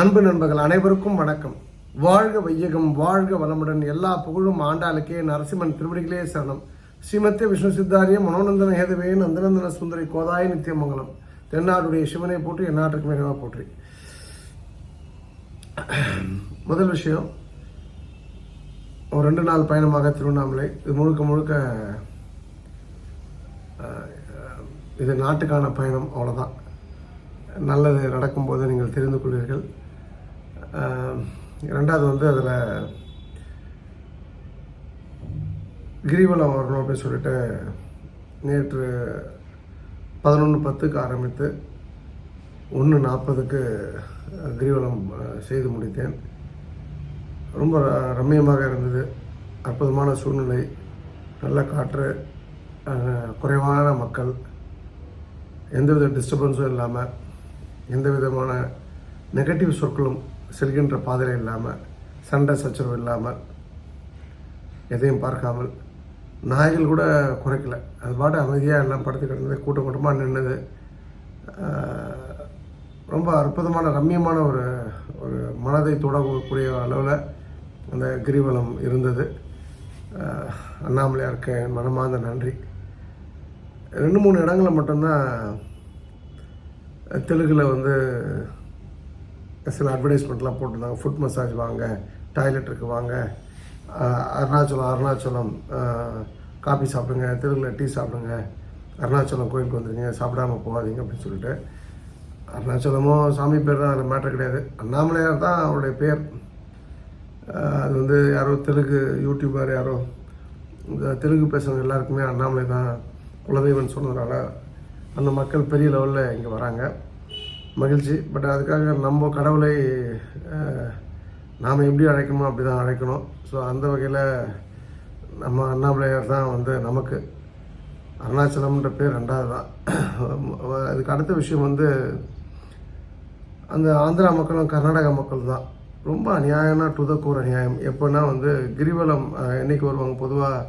அன்பு நண்பர்கள் அனைவருக்கும் வணக்கம். வாழ்க வையகம் வாழ்க வளமுடன் எல்லா புகழும் ஆண்டாளுக்கே நரசிம்மன் திருவடிகளே சரணம். ஸ்ரீமத்திய விஷ்ணு சித்தாரிய மனோநந்தன ஹேதுவே நந்தநந்தன சுந்தரி கோதாய நித்தியமங்கலம் தென்னாடுடைய சிவனை போற்றி எந்நாட்டுக்கு மேகமாக போற்றி. முதல் விஷயம் ஒரு ரெண்டு நாள் பயணமாக திருவண்ணாமலை. இது முழுக்க முழுக்க இது நாட்டுக்கான பயணம் அவ்வளோதான் நல்லது நடக்கும்போது நீங்கள் தெரிந்து கொள்வீர்கள். ரெண்டாவது வந்து அதில் கிரிவலம் வரணும் அப்படின்னு சொல்லிட்டு நேற்று பதினொன்று பத்துக்கு ஆரம்பித்து ஒன்று நாற்பதுக்கு கிரிவலம் செய்து முடித்தேன். ரொம்ப ர- ரம்மியமாக இருந்தது. அற்புதமான சூழ்நிலை. நல்ல காற்று குறைவான மக்கள். எந்தவித டிஸ்டர்பன்ஸும் இல்லாமல் எந்த விதமான நெகட்டிவ் சொற்களும் செல்கின்ற பாதையில் இல்லாமல் சண்டை சச்சரவு இல்லாமல் எதையும் பார்க்காமல் நாய்கள் கூட குறைக்கல. அது பாட்டு அமைதியாக எல்லாம் படுத்து கிடந்தது கூட்டம் கூட்டமாக நின்றுது ரொம்ப அற்புதமான ரம்மியமான ஒரு ஒரு மனதை தொடக்கூடிய அளவில் அந்த கிரிவலம் இருந்தது. அண்ணாமலையாருக்கு என் மனமார்ந்த நன்றி. ரெண்டு மூணு இடங்களில் மட்டும்தான் தெலுங்கில் வந்து சில அட்வர்டைஸ்மெண்ட்லாம் போட்டிருந்தாங்க ஃபுட் மசாஜ் வாங்க டாய்லெட் இருக்கு வாங்க. அருணாச்சலம் அருணாச்சலம் காஃபி காபி சாப்பிடுங்க தெலுங்கில் டீ சாப்பிடுங்க. அருணாச்சலம் கோயிலுக்கு வந்துடுங்க சாப்பிடாம போகாதீங்க அப்படின்னு சொல்லிட்டு. அருணாச்சலமும் சாமி பேர் தான் அதில் மேட்டர் கிடையாது. அண்ணாமலையார் தான் அவருடைய பேர். அது வந்து யாரோ தெலுங்கு யூடியூபர் யாரோ. இந்த தெலுங்கு பேசுகிறவங்க எல்லாருக்குமே அண்ணாமலை தான் குலதெய்வன் சொன்னதுனால அந்த மக்கள் பெரிய லெவலில் இங்கே வராங்க. மகிழ்ச்சி. பட் அதுக்காக நம்ம கடவுளை நாம் எப்படி அழைக்கணுமோ அப்படி தான் அழைக்கணும். ஸோ அந்த வகையில் நம்ம அண்ணாமலையார் தான் வந்து நமக்கு அருணாச்சலம்ன்ற பேர் ரெண்டாவது. தான் அதுக்கு அடுத்த விஷயம் வந்து அந்த ஆந்திரா மக்களும் கர்நாடகா மக்கள் தான். ரொம்ப அநியாயம்னா டு த கோர் அநியாயம். எப்போன்னா வந்து கிரிவலம் என்றைக்கு என்னைக்கு வருவாங்க? பொதுவாக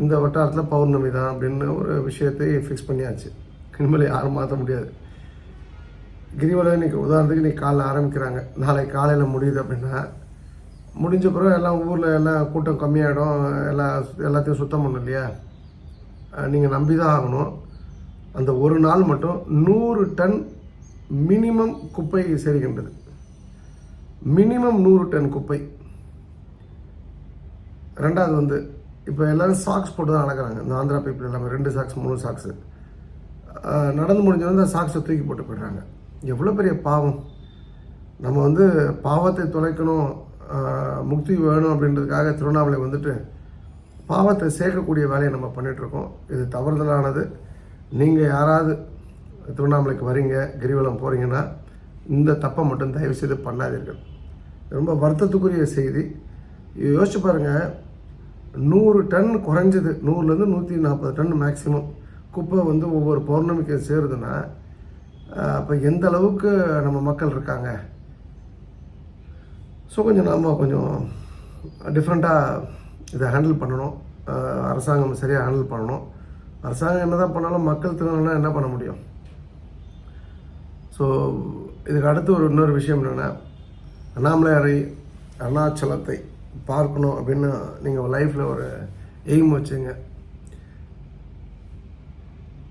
இந்த வட்டாரத்தில் பௌர்ணமி தான் அப்படின்னு ஒரு விஷயத்தை ஃபிக்ஸ் பண்ணியாச்சு. இனிமேல் யாரும் மாற்ற முடியாது. கிரிவலம் இன்றைக்கி உதாரணத்துக்கு இன்னைக்கு காலைல ஆரம்பிக்கிறாங்க. நாளைக்கு காலையில் முடியுது அப்படின்னா முடிஞ்ச பிறகு எல்லாம் ஊரில் எல்லாம் கூட்டம் கம்மியாயிடும். எல்லாம் எல்லாத்தையும் சுத்தம் பண்ணும் இல்லையா? நீங்கள் நம்பி தான் ஆகணும். அந்த ஒரு நாள் மட்டும் நூறு டன் மினிமம் குப்பை சேருகின்றது மினிமம் நூறு டன் குப்பை. ரெண்டாவது வந்து இப்போ எல்லோரும் சாக்ஸ் போட்டு தான் நடக்கிறாங்க இந்த ஆந்திரா பீப்புள் எல்லாமே ரெண்டு சாக்ஸ் மூணு சாக்ஸு நடந்து முடிஞ்சவங்க அந்த சாக்ஸை தூக்கி போட்டு போயிடுறாங்க. எவ்வளோ பெரிய பாவம்? நம்ம வந்து பாவத்தை தொலைக்கணும் முக்தி வேணும் அப்படின்றதுக்காக திருவண்ணாமலை வந்துட்டு பாவத்தை சேர்க்கக்கூடிய வேலையை நம்ம பண்ணிகிட்ருக்கோம் இது தவறுதலானது. நீங்கள் யாராவது திருவண்ணாமலைக்கு வரீங்க கிரிவலம் போகிறீங்கன்னா இந்த தப்பை மட்டும் தயவு செய்து பண்ணாதீர்கள் ரொம்ப வருத்தத்துக்குரிய செய்தி. யோசிச்சு பாருங்கள் நூறு டன் குறைஞ்சது. நூறுலேருந்து நூற்றி நாற்பது டன் மேக்ஸிமம் குப்பை வந்து ஒவ்வொரு பௌர்ணமிக்கு சேருதுன்னா அப்போ எந்த அளவுக்கு நம்ம மக்கள் இருக்காங்க? ஸோ கொஞ்சம் நாம் கொஞ்சம் டிஃப்ரெண்ட்டாக இதை ஹேண்டில் பண்ணணும். அரசாங்கம் சரியாக ஹேண்டில் பண்ணணும். அரசாங்கம் என்ன தான் பண்ணாலும் மக்கள் திருநெல்வேலினா என்ன பண்ண முடியும்? ஸோ இதுக்கு அடுத்து ஒரு இன்னொரு விஷயம் என்னென்னா அண்ணாமலையாரை அருணாச்சலத்தை பார்க்கணும் அப்படின்னு நீங்கள் லைஃப்பில் ஒரு எய்ம் வச்சுங்க.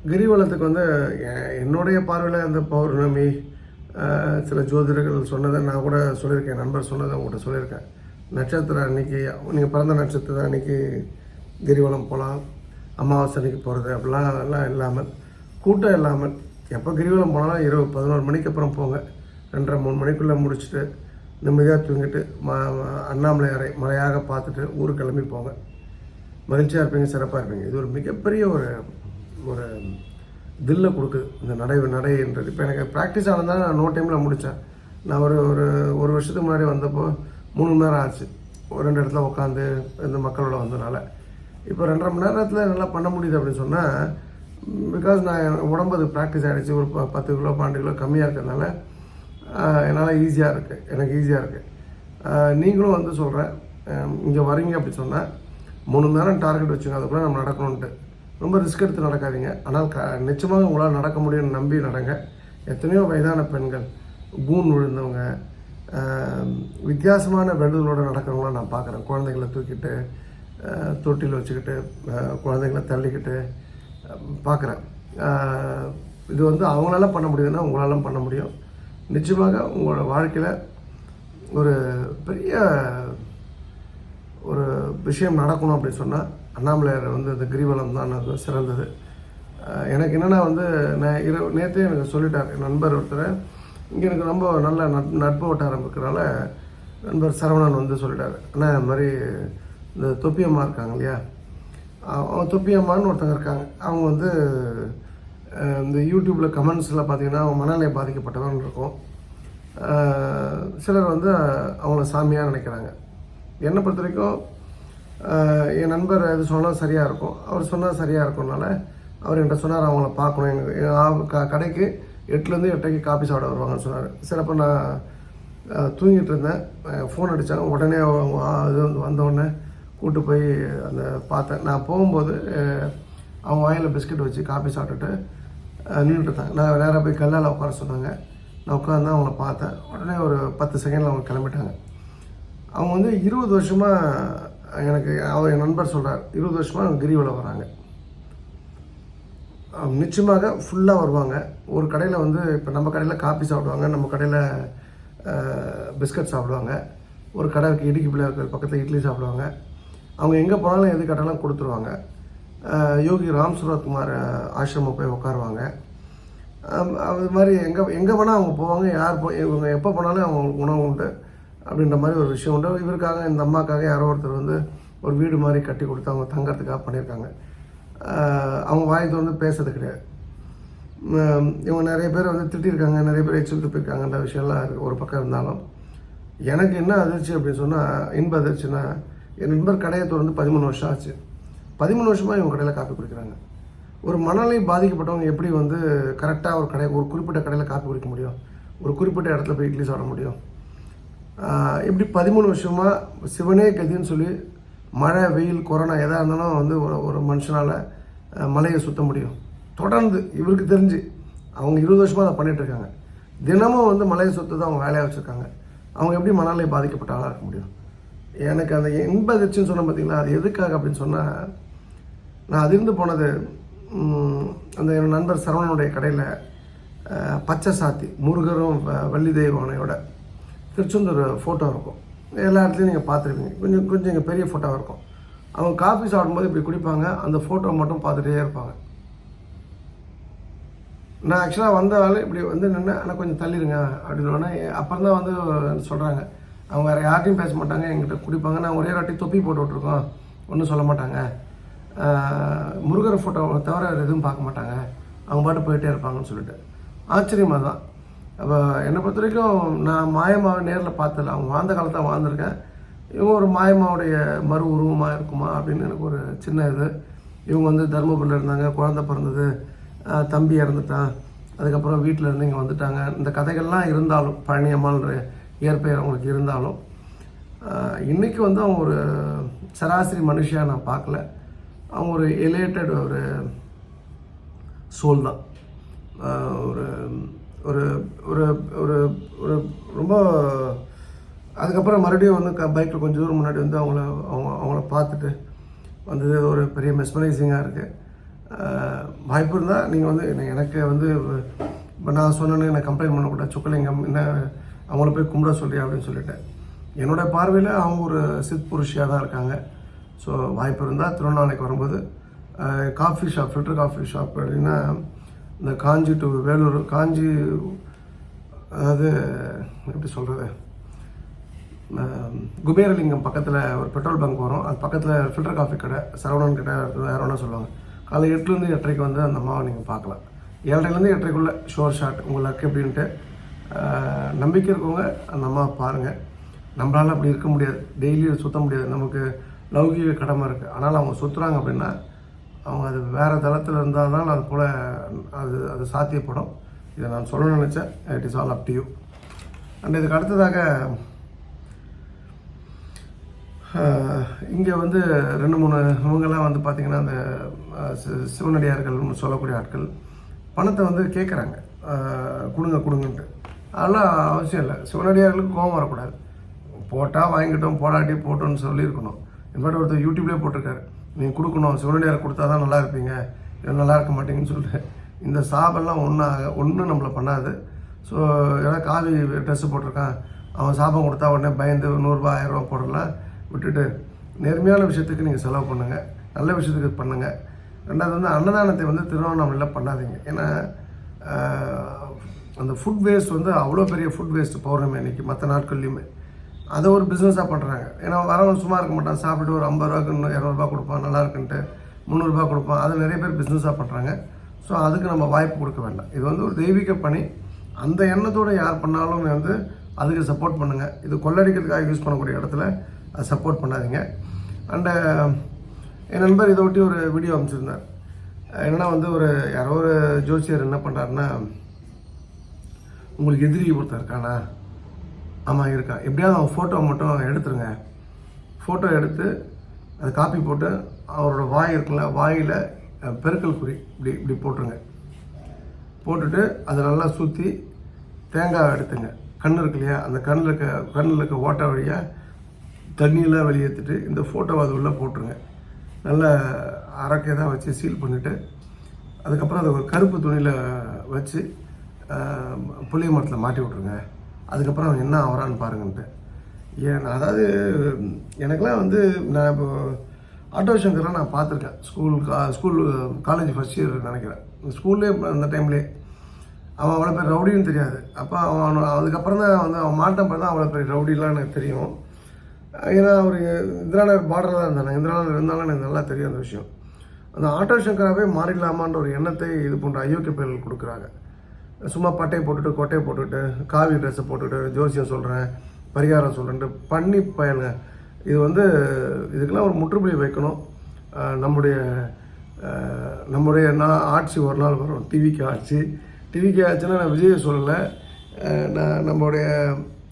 கிரிவலத்துக்கு வந்து என்னுடைய பார்வையில் அந்த பௌர்ணமி சில ஜோதிடர்கள் சொன்னதை நான் கூட சொல்லியிருக்கேன் என் நண்பர் சொன்னதை உங்கள்கிட்ட சொல்லியிருக்கேன். நட்சத்திரம் அன்னைக்கு நீங்கள் பிறந்த நட்சத்திரம் அன்னைக்கு கிரிவலம் போகலாம் அமாவாசை அன்னைக்கு போகிறது அப்படிலாம் எல்லாம் இல்லாமல் கூட்டம் இல்லாமல் எப்போ கிரிவலம் போனாலும் இரவு பதினோரு மணிக்கு அப்புறம் போங்க. ரெண்டரை மூணு மணிக்குள்ளே முடிச்சுட்டு நிம்மதியாக தூங்கிட்டு ம ம- அண்ணாமலையாரை மலையாக பார்த்துட்டு ஊருக்கு கிளம்பி போங்க. மகிழ்ச்சியாக இருப்பீங்க சிறப்பாக இருப்பீங்க. இது ஒரு மிகப்பெரிய ஒரு ஒரு தில்லை கொடுக்குது இந்த நடை நடைன்றது. இப்போ எனக்கு ப்ராக்டிஸ் ஆனால் நான் நோ டைமில் முடித்தேன் நான் ஒரு ஒரு ஒரு வருஷத்துக்கு முன்னாடி வந்தப்போ மூணு மணி நேரம் ஆச்சு. ஒரு ரெண்டு இடத்துல உட்காந்து இந்த மக்களோட வந்ததுனால. இப்போ ரெண்டரை மணி நேரத்தில் நல்லா பண்ண முடியுது அப்படின்னு சொன்னால் பிகாஸ் நான் உடம்பு அது ப்ராக்டிஸ் ஆகிடுச்சு ஒரு ப- பத்து கிலோ பன்னெண்டு கிலோ கம்மியாக இருக்கிறதுனால என்னால் ஈஸியாக இருக்குது எனக்கு ஈஸியாக இருக்குது நீங்களும் வந்து சொல்கிறேன் இங்கே வரீங்க அப்படி சொன்னால் மூணு மணி நேரம் டார்கெட் வச்சுங்க. அதுக்குள்ளே நம்ம நடக்கணுன்ட்டு ரொம்ப ரிஸ்க் எடுத்து நடக்காதீங்க. ஆனால் க நிச்சயமாக உங்களால் நடக்க முடியும்னு நம்பி நடங்க. எத்தனையோ வயதான பெண்கள் கூன் விழுந்தவங்க வித்தியாசமான வேண்டுதலோடு நடக்கிறவங்களாம் நான் பார்க்குறேன். குழந்தைங்கள தூக்கிட்டு தொட்டியில் வச்சுக்கிட்டு குழந்தைங்கள தள்ளிக்கிட்டு பார்க்குறேன். இது வந்து அவங்களால பண்ண முடியுதுன்னா உங்களாலும் பண்ண முடியும். நிச்சயமாக உங்களோட வாழ்க்கையில் ஒரு பெரிய ஒரு விஷயம் நடக்கணும் அப்படின்னு சொன்னால் அண்ணாமலையார் வந்து இந்த கிரிவலம் தான் எனக்கு சிறந்தது. எனக்கு என்னென்னா வந்து நான் இரவு நேற்றே எனக்கு சொல்லிட்டார் என் நண்பர் ஒருத்தர் இங்கே எனக்கு ரொம்ப நல்ல நட் நட்பு வட்டாரம் இருக்கிறனால நண்பர் சரவணன் வந்து சொல்லிட்டார் அண்ணா இந்த மாதிரி இந்த தொப்பியம்மா இருக்காங்க இல்லையா? அவன் அவங்க தொப்பியம்மான்னு ஒருத்தங்க இருக்காங்க. அவங்க வந்து இந்த யூடியூப்பில் கமெண்ட்ஸில் பார்த்தீங்கன்னா அவங்க மனநிலை பாதிக்கப்பட்டவன் இருக்கும். சிலர் வந்து அவங்கள சாமியாக நினைக்கிறாங்க. என்னை பொறுத்த வரைக்கும் என் நண்பர் இது சொன்னால் சரியாக இருக்கும். அவர் சொன்னால் சரியாக இருக்கும்னால அவர் என்கிட்ட சொன்னார் அவங்கள பார்க்கணும். எங்கள் க கடைக்கு எட்டுலேருந்து எட்டரைக்கு காப்பி சாப்பிட வருவாங்கன்னு சொன்னார். சிலப்போ நான் தூங்கிட்டு இருந்தேன். ஃபோன் அடித்தாங்க உடனே அவங்க இது வந்து வந்தோடனே கூப்பிட்டு போய் அந்த பார்த்தேன். நான் போகும்போது அவங்க வாயில் பிஸ்கட் வச்சு காப்பி சாப்பிட்டுட்டு நின்றுட்டு இருந்தாங்க. நான் நேராக போய் கல்லால் உட்கார சொன்னாங்க. நான் உட்காந்து அவங்கள பார்த்தேன். உடனே ஒரு பத்து செகண்டில் அவங்க கிளம்பிட்டாங்க. அவங்க வந்து இருபது வருஷமாக எனக்கு அவர் என் நண்பர் சொல்கிறார் இருபது வருஷமாக கிரிவலம் வராங்க. நிச்சயமாக ஃபுல்லாக வருவாங்க. ஒரு கடையில் வந்து இப்போ நம்ம கடையில் காஃபி சாப்பிடுவாங்க நம்ம கடையில் பிஸ்கட் சாப்பிடுவாங்க. ஒரு கடை இருக்குது இடுக்கி பிள்ளை இருக்கிற பக்கத்தில் இட்லி சாப்பிடுவாங்க. அவங்க எங்கே போனாலும் எது கேட்டாலும் கொடுத்துருவாங்க. யோகி ராம் சுரத்குமார் ஆசிரமம் போய் உட்காருவாங்க. அது மாதிரி எங்கே எங்கே போனால் அவங்க போவாங்க யார் போ இவங்க எப்போ போனாலும் அவங்களுக்கு உணவு உண்டு. அப்படின்ற மாதிரி ஒரு விஷயம் உண்டு. இவருக்காக இந்த அம்மாக்காக யாரோ ஒருத்தர் வந்து ஒரு வீடு மாதிரி கட்டி கொடுத்து அவங்க தங்கறதுக்காக பண்ணியிருக்காங்க. அவங்க வாய் வந்து பேசுறது கிடையாது. இவங்க நிறைய பேர் வந்து திட்டிருக்காங்க நிறைய பேர் எச்சிருத்திட்டு போயிருக்காங்க அந்த விஷயம்லாம் ஒரு பக்கம் இருந்தாலும். எனக்கு என்ன அதிர்ச்சி அப்படின்னு சொன்னால் இன்ப அதிர்ச்சின்னா என் நண்பர் கடையை திறந்து பதிமூணு வருஷம் ஆச்சு. பதிமூணு வருஷமாக இவங்க கடையில் காப்பி குடிக்கிறாங்க. ஒரு மனநிலை பாதிக்கப்பட்டவங்க எப்படி வந்து கரெக்டாக ஒரு கடை ஒரு குறிப்பிட்ட கடையில் காப்பி குடிக்க முடியும்? ஒரு குறிப்பிட்ட இடத்துல போய் இட்லி சாப்பிட முடியும்? எப்படி பதிமூணு வருஷமாக சிவனே கதின்னு சொல்லி மழை வெயில் கொரோனா எதாக இருந்தாலும் வந்து ஒரு ஒரு மனுஷனால் மலையை சுத்த முடியும். தொடர்ந்து இவருக்கு தெரிஞ்சு அவங்க இருபது வருஷமாக அதை பண்ணிகிட்ருக்காங்க இருக்காங்க. தினமும் வந்து மலையை சுற்று அவங்க வேலையாக வச்சுருக்காங்க. அவங்க எப்படி மனநிலை பாதிக்கப்பட்ட ஆளாக இருக்க முடியும்? எனக்கு அந்த இன்ப அதிர்ச்சின்னு சொன்ன பார்த்தீங்களா அது எதுக்காக அப்படின்னு சொன்னால் நான் அதிர்ந்து போனது அந்த என் நண்பர் சரவணனுடைய கடையில் பச்சை சாத்தி முருகரும் வ- வள்ளி தெய்வானையோட திருச்செந்தூர் ஃபோட்டோ இருக்கும். எல்லா இடத்துலையும் நீங்கள் பார்த்துருப்பீங்க. கொஞ்சம் கொஞ்சம் இங்கே பெரிய ஃபோட்டோவாக இருக்கும். அவங்க காஃபி சாப்பிடும்போது இப்படி குடிப்பாங்க. அந்த ஃபோட்டோ மட்டும் பார்த்துட்டே இருப்பாங்க. நான் ஆக்சுவலாக வந்தாலும் இப்படி வந்து நின்று ஆனால் கொஞ்சம் தள்ளிடுங்க அப்படின்னு அப்புறம் தான் வந்து சொல்கிறாங்க அவங்க வேறு யார்ட்டையும் பேச மாட்டாங்க. எங்கிட்ட குடிப்பாங்க. நான் ஒரே வாட்டி தொப்பி போட்டு விட்ருக்கோம் ஒன்றும் சொல்ல மாட்டாங்க. முருகர் ஃபோட்டோவை தவிர வேறு எதுவும் பார்க்க மாட்டாங்க. அவங்க பாட்டு போயிட்டே இருப்பாங்கன்னு சொல்லிட்டு. ஆச்சரியமாக தான். அப்போ என்னை பொறுத்த வரைக்கும் நான் மாயமாவை நேரில் பார்த்ததில்ல. அவங்க வாழ்ந்த காலத்தான் வாழ்ந்திருக்கேன். இவங்க ஒரு மாயமாவுடைய மறு உருவமாக இருக்குமா அப்படின்னு எனக்கு ஒரு சின்ன இது. இவங்க வந்து தருமபுரியில் இருந்தாங்க குழந்த பிறந்தது தம்பி இறந்துட்டான் அதுக்கப்புறம் வீட்டில் இருந்து இங்கே வந்துட்டாங்க. இந்த கதைகள்லாம் இருந்தாலும் பழனியம்மான்ற இயற்பெயர் அவங்களுக்கு இருந்தாலும் இன்றைக்கி வந்து அவங்க ஒரு சராசரி மனுஷியாக நான் பார்க்கல. அவங்க ஒரு எலேட்டட் ஒரு சோல் தான். ஒரு ஒரு ஒரு ஒரு ஒரு ரொம்ப அதுக்கப்புறம் மறுபடியும் வந்து க பைக்கில் கொஞ்சம் தூரம் முன்னாடி வந்து அவங்கள அவங்க அவங்கள பார்த்துட்டு வந்தது ஒரு பெரிய மெஸ்மரைசிங்காக இருக்குது வாய்ப்பு இருந்தால் நீங்கள் வந்து என்ன- எனக்கு வந்து இப்போ நான் சொன்னேன்னு எனக்கு கம்ப்ளைண்ட் பண்ணக்கூடாது சுக்கலிங்கம் என்ன அவங்கள போய் கும்பிட சொல்றியா அப்படின்னு சொல்லிட்டேன் என்னோட பார்வையில் அவங்க ஒரு சித் புருஷியாக தான் இருக்காங்க. ஸோ வாய்ப்பு இருந்தால் திருவண்ணாமலைக்கு வரும்போது coffee shop filter coffee shop அப்படின்னா இந்த காஞ்சி டு வேலூர் காஞ்சி அதாவது எப்படி சொல்கிறது குபேரலிங்கம் பக்கத்தில் ஒரு பெட்ரோல் பங்க் வரும். அது பக்கத்தில் ஃபில்டர் காஃபி கடை சரவணன் கடை வேறு ஒன்றா சொல்லுவாங்க? காலை எட்டுலேருந்து எட்டரைக்கு வந்து அந்த அம்மாவை நீங்கள் பார்க்கலாம். ஏழரைலேருந்து எட்டரைக்குள்ளே ஷோர் ஷாட் உங்கள் லக் எப்படின்ட்டு நம்பிக்கை இருக்கவங்க அந்த அம்மாவை பாருங்கள் நம்மளால் அப்படி இருக்க முடியாது. டெய்லியும் சுற்ற முடியாது. நமக்கு லௌகிக கடமை இருக்குது ஆனால் அவங்க சுற்றுறாங்க அப்படின்னா அவங்க அது வேறு தளத்தில் இருந்தால் தான் அது போல் அது அது சாத்தியப்படும். இதை நான் சொல்ல நினச்சேன். It is all up to you and இதுக்கு அடுத்ததாக இங்கே வந்து ரெண்டு மூணு இவங்கெல்லாம் வந்து பார்த்திங்கன்னா அந்த சிவனடியார்கள்னு சி- சொல்லக்கூடிய ஆட்கள் பணத்தை வந்து கேட்குறாங்க கொடுங்க கொடுங்கன்ட்டு. அதெல்லாம் அவசியம் இல்லை. சிவனடியார்களுக்கு கோபம் வரக்கூடாது. போட்டால் வாங்கிட்டோம் போடாட்டி போட்டோம்னு சொல்லியிருக்கணும். இன்ஃபேக்ட் ஒருத்தர் யூடியூப்லேயே போட்டிருக்காரு. நீங்கள் கொடுக்கணும் சிவனடியார் கொடுத்தா தான் நல்லா இருப்பீங்க. இல்லை நல்லா இருக்க மாட்டீங்கன்னு சொல்லிட்டு இந்த சாபெல்லாம் ஒன்றாக ஒன்றும் நம்மளை பண்ணாது. ஸோ ஏன்னா காவி ட்ரெஸ்ஸு போட்டிருக்கான். அவன் சாபம் கொடுத்தா உடனே பயந்து நூறுரூபா ஆயிரரூவா போடலாம் விட்டுட்டு நேர்மையான விஷயத்துக்கு நீங்கள் செலவு பண்ணுங்கள் நல்ல விஷயத்துக்கு பண்ணுங்கள் ரெண்டாவது வந்து அன்னதானத்தை வந்து திருவண்ணாமலையில் பண்ணாதீங்க. ஏன்னா அந்த ஃபுட் வேஸ்ட் வந்து அவ்வளோ பெரிய ஃபுட் வேஸ்ட் பௌர்ணமி அன்னைக்கு மற்ற நாட்கள்லையுமே. அதை ஒரு பிஸ்னஸாக பண்ணுறாங்க ஏன்னா வரவன் சும்மா இருக்க மாட்டான் சாப்பிட்டு ஒரு ஐம்பது ரூபாய்க்கு இன்னும் இரநூறுபா கொடுப்பான் நல்லா இருக்குன்ட்டு. முந்நூறுரூபா கொடுப்பான். அதை நிறைய பேர் பிஸ்னஸாக பண்ணுறாங்க ஸோ அதுக்கு நம்ம வாய்ப்பு கொடுக்க வேண்டாம். இது வந்து ஒரு தெய்வீக பணி. அந்த எண்ணத்தோடு யார் பண்ணாலும் வந்து அதுக்கு சப்போர்ட் பண்ணுங்கள் இது கொள்ளடிக்கிறதுக்காக யூஸ் பண்ணக்கூடிய இடத்துல அதை சப்போர்ட் பண்ணாதீங்க. அண்டு என் நண்பர் இதை ஒட்டி ஒரு வீடியோ அமைச்சிருந்தார் என்னன்னா வந்து ஒரு யாரோ ஒரு ஜோசியர் என்ன பண்ணுறாருன்னா உங்களுக்கு எதிரி ஒருத்தர் இருக்கானா? ஆமாம் இருக்கா. எப்படியாவது அவன் ஃபோட்டோ மட்டும் எடுத்துருங்க. ஃபோட்டோ எடுத்து அதை காப்பி போட்டு அவரோட வாய் இருக்குல்ல வாயில் பெருக்கல் குறி இப்படி இப்படி போட்டுருங்க. போட்டுட்டு அதை நல்லா சுற்றி தேங்காய் எடுத்துங்க. கண் இருக்கு இல்லையா? அந்த கண்ணில் இருக்க கண்ணில் இருக்க ஓட்டை வழியாக தண்ணியெல்லாம் வெளியேற்றிட்டு இந்த ஃபோட்டோவை அது உள்ளே போட்டுருங்க. நல்லா அரக்கை தான் வச்சு சீல் பண்ணிவிட்டு அதுக்கப்புறம் அதை ஒரு கருப்பு துணியில் வச்சு புளிய மரத்தில் மாட்டி விட்ருங்க அதுக்கப்புறம் அவன் என்ன ஆகிறான்னு பாருங்கன்ட்டு. ஏன் நான் அதாவது எனக்கெலாம் வந்து நான் இப்போ ஆட்டோ சங்கர்லாம் நான் பார்த்துருக்கேன். ஸ்கூல் கா- ஸ்கூல் காலேஜ் ஃபஸ்ட் இயர் நினைக்கிறேன். ஸ்கூல்லே அந்த டைம்லேயே அவன் அவ்வளோ பேர் ரவுடின்னு தெரியாது. அப்போ அவன் அதுக்கப்புறம் தான் வந்து அவன் மாட்டம் தான் அவ்வளோ பெரிய ரவுடிலாம் எனக்கு தெரியும். ஏன்னா அவர் இந்திரா நகர் பார்டரில் தான் இருந்தாங்க இந்திரா இருந்தாலும் எனக்கு நல்லா தெரியும் அந்த விஷயம். அந்த ஆட்டோ சங்கராகவே மாறிடலாமான்ற ஒரு எண்ணத்தை இது போன்ற அயோக்கிய பெயர்கள் கொடுக்குறாங்க. சும்மா பட்டையை போட்டுட்டு கொட்டையை போட்டுட்டு காவி ட்ரெஸ்ஸை போட்டுட்டு ஜோசியம் சொல்கிறேன் பரிகாரம் சொல்கிறேன்ட்டு பண்ணி பயனுங்க இது வந்து இதுக்கெல்லாம் ஒரு முற்றுப்புள்ளி வைக்கணும். நம்முடைய நம்முடைய நான் ஆட்சி ஒரு நாள் வரும். டிவிக்கு ஆட்சி. டிவிக்கு ஆட்சின்னா நான் விஜயை சொல்லலை. நான் நம்மளுடைய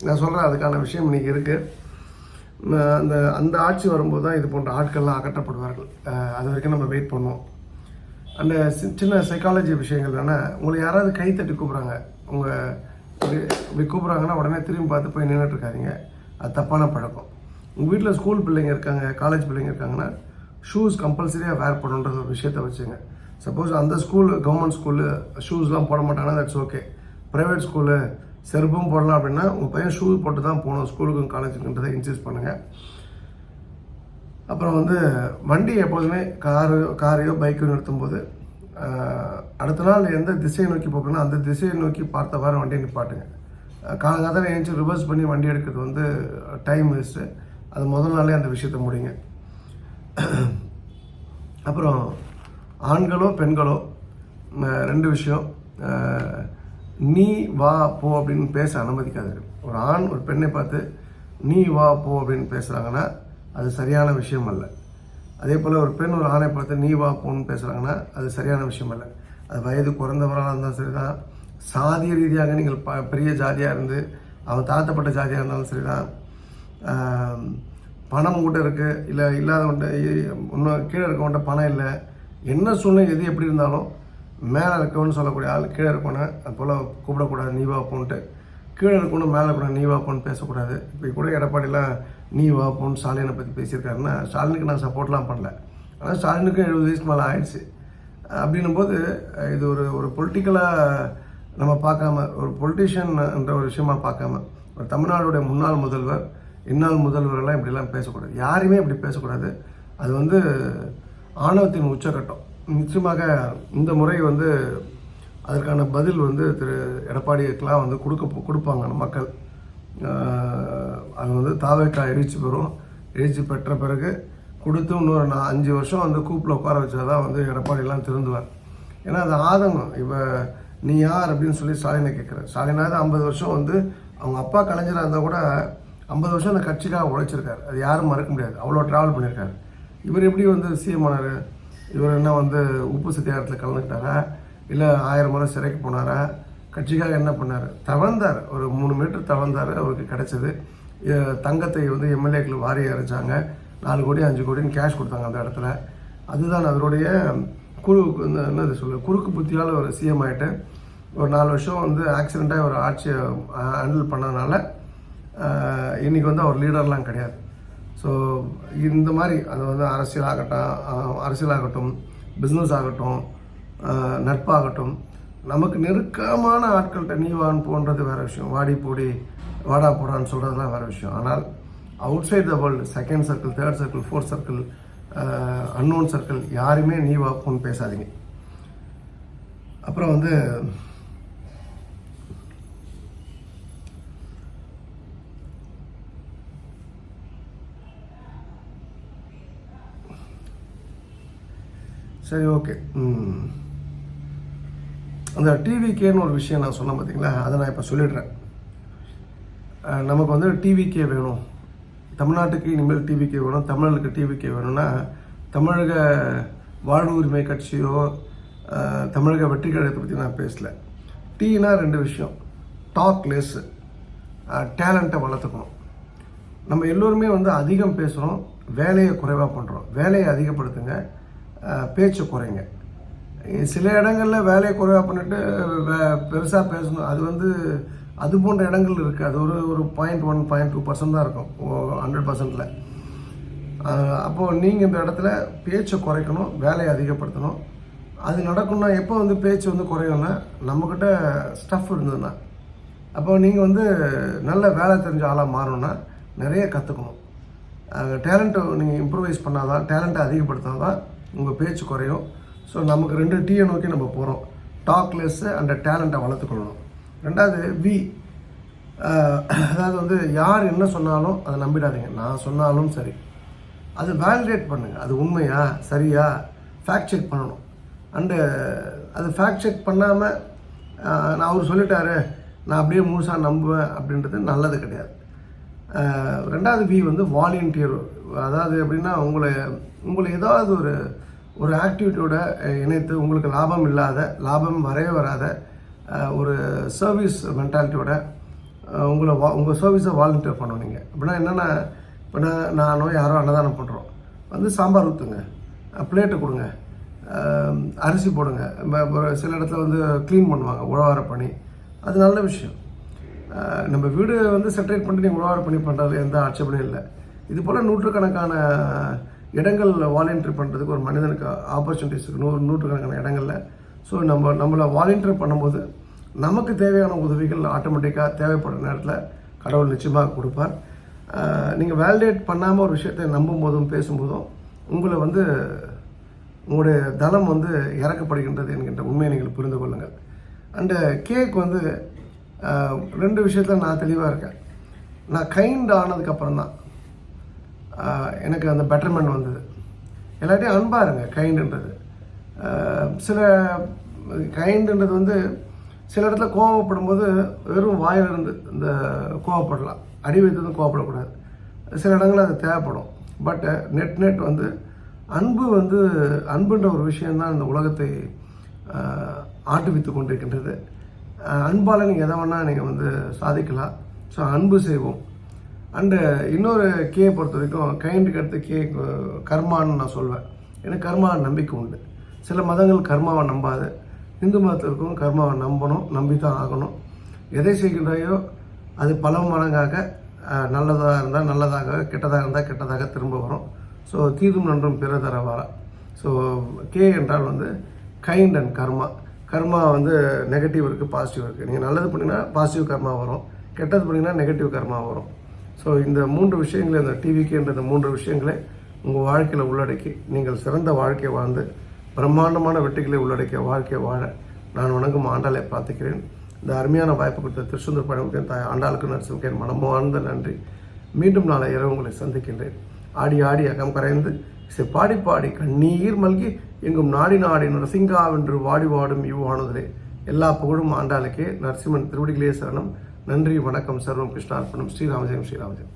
நான் சொல்கிறேன் அதுக்கான விஷயம் இன்றைக்கி இருக்குது அந்த அந்த ஆட்சி வரும்போது தான் இது போன்ற ஆட்கள்லாம் அகற்றப்படுவார்கள். அது வரைக்கும் நம்ம வெயிட் பண்ணுவோம். அந்த சின்ன சைக்காலஜி விஷயங்கள் தானே உங்களை யாராவது கை தட்டி கூப்பிட்றாங்க உங்கள் இப்படி கூப்பிட்றாங்கன்னா உடனே திரும்பி பார்த்து போய் நின்றுட்டுருக்காதீங்க அது தப்பான பழக்கம். உங்கள் வீட்டில் ஸ்கூல் பிள்ளைங்க இருக்காங்க காலேஜ் பிள்ளைங்க இருக்காங்கன்னா ஷூஸ் கம்பல்சரியாக வேர் பண்ணுன்ற ஒரு விஷயத்த வச்சுங்க. சப்போஸ் அந்த ஸ்கூல் கவர்மெண்ட் ஸ்கூலு ஷூஸ்லாம் போட மாட்டாங்கன்னா தட்ஸ் ஓகே ப்ரைவேட் ஸ்கூலு செருப்பும் போடலாம் அப்படின்னா உங்கள் பையன் ஷூ போட்டு தான் போகணும் ஸ்கூலுக்கும் காலேஜுக்குன்றதை இன்சிஸ்ட் பண்ணுங்கள் அப்புறம் வந்து வண்டி எப்போதுமே காரு காரையோ பைக்கோ நிறுத்தும்போது அடுத்த நாள் எந்த திசையை நோக்கி போகணும் அந்த திசையை நோக்கி பார்த்தவாறு வண்டியை நிப்பாட்டுங்க. ஆஹ், காலங்காத்தால ஏஞ்சி ரிவர்ஸ் பண்ணி வண்டி எடுக்கிறது வந்து டைம் வேஸ்ட்டு அது முதல் நாளே அந்த விஷயத்தை முடிங்க. அப்புறம் ஆண்களோ பெண்களோ ரெண்டு விஷயம். நீ வா போ அப்படின்னு பேச அனுமதிக்காது ஒரு ஆண் ஒரு பெண்ணை பார்த்து நீ வா போ அப்படின்னு பேசுகிறாங்கன்னா அது சரியான விஷயம் அல்ல. அதே போல் ஒரு பெண் ஒரு ஆணை பார்த்து நீ வா போன்னு பேசுகிறாங்கன்னா அது சரியான விஷயம் அல்ல. அது வயது குறைந்தவராக இருந்தாலும் சரி தான் சாதிய ரீதியாக நீங்கள் ப பெரிய ஜாதியாக இருந்து அவன் தாழ்த்தப்பட்ட ஜாதியாக இருந்தாலும் சரி தான் பணம் கூட இருக்குது இல்லை இல்லாதவன்ட்ட இன்னும் கீழே இருக்கவன்ட்ட பணம் இல்லை. என்ன சூழ்நிலை எது எப்படி இருந்தாலும் மேலே இருக்கவன்னு சொல்லக்கூடிய ஆள் கீழே இருக்கவனை அது போல் கூப்பிடக்கூடாது நீ வா போன்ட்டு. கீழே இருக்கணும் மேலே இருக்கணும் நீ வாப்போன்னு பேசக்கூடாது. இப்போ கூட எடப்பாடிலாம் நீ வா ஸ்டாலினை பற்றி பேசியிருக்காருன்னா ஸ்டாலினுக்கு நான் சப்போர்ட்லாம் பண்ணல. ஆனால் ஸ்டாலினுக்கும் எழுபது வயசு மேலே ஆயிடுச்சு. அப்படின்னும்போது இது ஒரு ஒரு பொலிட்டிக்கலாக நம்ம பார்க்காம ஒரு பொலிட்டிஷியன் என்ற ஒரு விஷயமா பார்க்காம ஒரு தமிழ்நாடுடைய முன்னாள் முதல்வர் இந்நாள் முதல்வரெல்லாம் இப்படிலாம் பேசக்கூடாது. யாரையுமே இப்படி பேசக்கூடாது. அது வந்து ஆணவத்தின் உச்சக்கட்டம். நிச்சயமாக இந்த முறை வந்து அதற்கான பதில் வந்து திரு எடப்பாடிக்கெலாம் வந்து கொடுக்க கொடுப்பாங்க மக்கள். அது வந்து தாவேக்கா எழுச்சி பெறும். எழுச்சி பெற்ற பிறகு கொடுத்து இன்னொரு நான் அஞ்சு வருஷம் வந்து கூப்பில் உட்கார வச்சாதான் வந்து எடப்பாடியெல்லாம் திருந்துவார். ஏன்னா அது ஆதங்கம். இப்போ நீ யார் அப்படின்னு சொல்லி ஸ்டாலினை கேட்குறேன் ஸ்டாலினாவது ஐம்பது வருஷம் வந்து அவங்க அப்பா கலைஞராக இருந்தால் கூட ஐம்பது வருஷம் அந்த கட்சிக்காக உழைச்சிருக்காரு. அது யாரும் மறக்க முடியாது. அவ்வளோ ட்ராவல் பண்ணியிருக்காரு. இவர் எப்படி வந்து சிஎம் ஆனார்? இவர் என்ன வந்து உப்பு சத்தியாரத்தில் கலந்துக்கிட்டாரா? இல்லை ஆயிரம் முறை சிறைக்கு போனாரா? கட்சிக்காக என்ன பண்ணார்? தவழ்ந்தார். ஒரு மூணு மீட்டர் தவழ்ந்தார் அவருக்கு கிடைச்சது. தங்கத்தை வந்து எம்எல்ஏக்கள் வாரி அரைச்சாங்க. நாலு கோடி அஞ்சு கோடின்னு கேஷ் கொடுத்தாங்க அந்த இடத்துல. அதுதான் அவருடைய குறு வந்து என்னது சொல்ல குறுக்கு புத்தியால் ஒரு சிஎம் ஆகிட்டு ஒரு நாலு வருஷம் வந்து ஆக்சிடெண்ட்டாக ஒரு ஆட்சியை ஹேண்டில் பண்ணதுனால இன்றைக்கி வந்து அவர் லீடர்லாம் கிடையாது. ஸோ இந்த மாதிரி அது வந்து அரசியலாகட்டும் அரசியலாகட்டும் பிஸ்னஸ் ஆகட்டும் நட்பாகட்டும். நமக்கு நெருக்கமான ஆட்கள்கிட்ட நீவான் போன்றது வேற விஷயம். வாடி போடி வாடா போடான்னு சொல்கிறதுலாம் வேற விஷயம். ஆனால் outside the world second circle third circle fourth circle unknown circle யாருமே நீவா போன்னு பேசாதீங்க. அப்புறம் வந்து சரி ஓகே ம். அந்த டிவிகேன்னு ஒரு விஷயம் நான் சொன்னேன் பார்த்தீங்களா அதை நான் இப்போ சொல்லிடுறேன். நமக்கு வந்து டிவிகே வேணும். தமிழ்நாட்டுக்கு இனிமேல் டிவிகே வேணும். தமிழர்களுக்கு டிவிகே வேணும்னா தமிழக வாழ்வு உரிமை கட்சியோ தமிழக வெற்றி கழகத்தை பற்றி நான் பேசல. டீனா ரெண்டு விஷயம். டாக் லெஸ் டேலண்ட்டை வளர்த்துக்கணும். நம்ம எல்லோருமே வந்து அதிகம் பேசுகிறோம் வேலையை குறைவாக பண்ணுறோம் வேலையை அதிகப்படுத்துங்க. பேச்சை குறைங்க. சில இடங்களில் வேலையை குறைவாக பண்ணிட்டு பெருசாக பேசணும். அது வந்து அது போன்ற இடங்கள் இருக்குது அது ஒரு ஒரு point one point two percent தான் இருக்கும். ஹண்ட்ரட் பர்சன்ட்டில் அப்போது நீங்கள் இந்த இடத்துல பேச்சை குறைக்கணும் வேலையை அதிகப்படுத்தணும். அது நடக்கும்னா எப்போ வந்து பேச்சு வந்து குறையும்னா நம்மக்கிட்ட ஸ்டஃப் இருந்ததுன்னா. அப்போ நீங்கள் வந்து நல்ல வேலை தெரிஞ்ச ஆளாக மாறணும்னா நிறைய கற்றுக்கணும் டேலண்ட்டை நீங்கள் இம்ப்ரூவைஸ் பண்ணாதான் டேலண்ட்டை அதிகப்படுத்தினா தான் உங்கள் பேச்சு குறையும். ஸோ நமக்கு ரெண்டு டீயை நோக்கி நம்ம போகிறோம் டாக்லெஸ்ஸு அந்த டேலண்ட்டை வளர்த்துக்கொள்ளணும் ரெண்டாவது வி அதாவது வந்து யார் என்ன சொன்னாலும் அதை நம்பிடாதீங்க. நான் சொன்னாலும் சரி. அது வேலிடேட் பண்ணுங்கள் அது உண்மையா? சரியா? ஃபேக்ட் செக் பண்ணணும். அண்டு அது ஃபேக்ட் செக் பண்ணாமல் நான் அவர் சொல்லிட்டாரு நான் அப்படியே முழுசாக நம்புவேன் அப்படின்றது நல்லது கிடையாது. ரெண்டாவது வி வந்து வாலண்டியர் அதாவது எப்படின்னா உங்களை உங்களை ஏதாவது ஒரு ஒரு ஆக்டிவிட்டியோட இணைத்து உங்களுக்கு லாபம் இல்லாத லாபம் வரவே வராத ஒரு சர்வீஸ் மென்டாலிட்டியோட உங்களை வா உங்கள் சர்வீஸை வாலண்டியர் பண்ணணும் நீங்கள் அப்படின்னா என்னென்னா இப்போ நான் நானோ யாரோ அன்னதானம் பண்ணுறோம் வந்து சாம்பார் ஊற்றுங்க பிளேட்டை கொடுங்க. அரிசி போடுங்க. சில இடத்துல வந்து க்ளீன் பண்ணுவாங்க உழவார பணி அது நல்ல விஷயம். நம்ம வீடு வந்து செட்டரேட் பண்ணிட்டு நீங்கள் உழவார பணி பண்ணுறது எந்த ஆட்சேபனையும் இல்லை. இது போல் நூற்றுக்கணக்கான இடங்கள் வாலண்டியர் பண்ணுறதுக்கு ஒரு மனிதனுக்கு ஆப்பர்ச்சுனிட்டிஸ் இருக்குது நூறு நூற்றுக்கணக்கான இடங்களில். ஸோ நம்ம நம்மளை வாலண்டியர் பண்ணும்போது நமக்கு தேவையான உதவிகள் ஆட்டோமேட்டிக்காக தேவைப்படுற நேரத்தில் கடவுள் நிச்சயமாக கொடுப்பார். நீங்கள் வேலிடேட் பண்ணாமல் ஒரு விஷயத்தை நம்பும் போதும் பேசும்போதும் உங்களை வந்து உங்களுடைய தளம் வந்து இறக்கப்படுகின்றது என்கின்ற உண்மையை நீங்கள் புரிந்து கொள்ளுங்கள். அண்டு கேக் வந்து ரெண்டு விஷயத்தில் நான் தெளிவாக இருக்கேன். நான் கைண்ட் ஆனதுக்கப்புறம் தான் எனக்கு அந்த பெட்டர்மெண்ட் வந்தது. எல்லாத்தையும் அன்பாக இருங்க கைண்டுன்றது சில கைண்டுன்றது வந்து சில இடத்துல கோவப்படும் போது வெறும் வாயிலிருந்து இந்த கோவப்படலாம். அடி வைத்ததும் கோவப்படக்கூடாது. சில இடங்களில் அது தேவைப்படும். பட் நெட் நெட் வந்து அன்பு வந்து அன்புன்ற ஒரு விஷயந்தான் இந்த உலகத்தை ஆட்டுவித்து கொண்டிருக்கின்றது. அன்பால் நீங்கள் எதை வேணால் நீங்கள் வந்து சாதிக்கலாம். ஸோ அன்பு செய்வோம். அண்டு uh, இன்னொரு கே பொறுத்த வரைக்கும் கைண்டுக்கு அடுத்து கே கர்மான்னு நான் சொல்வேன். எனக்கு கர்மா நம்பிக்கை உண்டு. சில மதங்கள் கர்மாவை நம்பாது. இந்து மதத்திற்கும் கர்மாவை நம்பணும் நம்பி தான் ஆகணும். எதை செய்கின்றாயோ அது பல மடங்காக நல்லதாக இருந்தால் நல்லதாக கெட்டதாக இருந்தால் கெட்டதாக திரும்ப வரும். ஸோ தீதும் நன்றும் பிற தரவாரா ஸோ கே என்றால் வந்து கைண்ட் அண்ட் கர்மா. கர்மா வந்து நெகட்டிவ் இருக்குது பாசிட்டிவ் இருக்குது நீங்கள் நல்லது பண்ணிங்கன்னா பாசிட்டிவ் கர்மா வரும். கெட்டது பண்ணிங்கன்னா நெகட்டிவ் கர்மா வரும். ஸோ இந்த மூன்று விஷயங்களை இந்த டிவிக்குன்ற இந்த மூன்று விஷயங்களை உங்கள் வாழ்க்கையில் உள்ளடக்கி நீங்கள் சிறந்த வாழ்க்கையை வாழ்ந்து பிரம்மாண்டமான வெற்றிகளை உள்ளடக்கிய வாழ்க்கையை வாழ நான் வணங்கும் ஆண்டாளை பார்த்துக்கிறேன். இந்த அருமையான வாய்ப்பு கொடுத்த திருச்செந்தூர் பயணத்தின் தாய் ஆண்டாளுக்கு நரசிம்கேன் மனமார்ந்த நன்றி. மீண்டும் நாளை இரவு உங்களை சந்திக்கின்றேன். ஆடி ஆடி அகம் கரைந்து இசை பாடி பாடி கண்ணீர் மல்கி எங்கும் நாடி நாடி நரசிங்காவென்று வாடி வாடும் இவ்வாணுதலே எல்லா புகழும் ஆண்டாளுக்கே நரசிம்மன் திருவடிகளே சரணம். நன்றி வணக்கம் சர்வம் கிருஷ்ணார்ப்பணம். ஸ்ரீராமஜெயம் ஸ்ரீராமஜெயம்